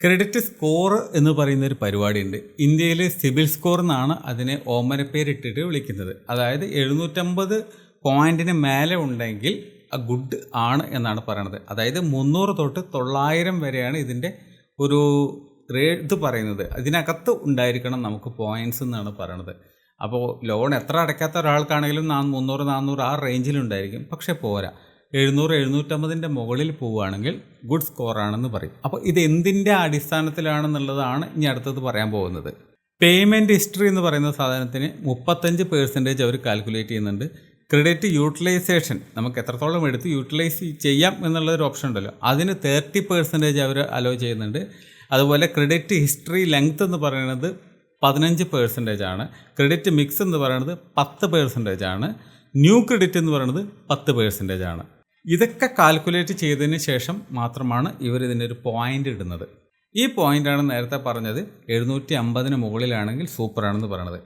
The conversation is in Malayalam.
ക്രെഡിറ്റ് സ്കോർ എന്ന് പറയുന്ന ഒരു പരിപാടിയുണ്ട്. ഇന്ത്യയിൽ സിബിൽ സ്കോർ എന്നാണ് അതിനെ ഓമന ഓമനപ്പേരിട്ടിട്ട് വിളിക്കുന്നത്. അതായത് എഴുന്നൂറ്റമ്പത് പോയിന്റിന് മേലെ ഉണ്ടെങ്കിൽ ഗുഡ് ആണ് എന്നാണ് പറയണത്. അതായത് മുന്നൂറ് തൊട്ട് തൊള്ളായിരം വരെയാണ് ഇതിന്റെ ഒരു ഇത് പറയുന്നത്. ഇതിനകത്ത് ഉണ്ടായിരിക്കണം നമുക്ക് പോയിന്റ്സ് എന്നാണ് പറയണത്. അപ്പോൾ ലോൺ എത്ര അടയ്ക്കാത്ത ഒരാൾക്കാണെങ്കിലും നാ മുന്നൂറ് നാന്നൂറ് ആ റേഞ്ചിലുണ്ടായിരിക്കും പക്ഷേ പോരാ. എഴുന്നൂറ് എഴുന്നൂറ്റമ്പതിന്റെ മുകളിൽ പോവുകയാണെങ്കിൽ ഗുഡ് സ്കോറാണെന്ന് പറയും. അപ്പോൾ ഇത് എന്തിന്റെ അടിസ്ഥാനത്തിലാണെന്നുള്ളതാണ് ഇനി അടുത്തത് പറയാൻ പോകുന്നത്. പേയ്മെന്റ് ഹിസ്റ്ററി എന്ന് പറയുന്ന സാധനത്തിന് മുപ്പത്തഞ്ച് പേഴ്സന്റേജ് അവർ കാൽക്കുലേറ്റ് ചെയ്യുന്നുണ്ട്. ക്രെഡിറ്റ് യൂട്ടിലൈസേഷൻ നമുക്ക് എത്രത്തോളം എടുത്ത് യൂട്ടിലൈസ് ചെയ്യാം എന്നുള്ളൊരു ഓപ്ഷൻ ഉണ്ടല്ലോ. അതിന് തേർട്ടി പേഴ്സന്റേജ് അവർ അലോ ചെയ്യുന്നുണ്ട്. അതുപോലെ ക്രെഡിറ്റ് ഹിസ്റ്ററി ലെങ്ത് എന്ന് പറയുന്നത് പതിനഞ്ച് പേഴ്സന്റേജ് ആണ്. ക്രെഡിറ്റ് മിക്സ് എന്ന് പറയുന്നത് പത്ത് പേഴ്സന്റേജ് ആണ്. ന്യൂ ക്രെഡിറ്റ് എന്ന് പറയുന്നത് പത്ത് പേഴ്സന്റേജ് ആണ്. ഇതൊക്കെ കാൽക്കുലേറ്റ് ചെയ്തതിന് ശേഷം മാത്രമാണ് ഇവർ ഇതിന്റെ ഒരു പോയിന്റ് ഇടുന്നത്. ഈ പോയിന്റാണ് നേരത്തെ പറഞ്ഞത് എഴുന്നൂറ്റി അമ്പതിന് മുകളിലാണെങ്കിൽ സൂപ്പറാണെന്ന് പറയുന്നത്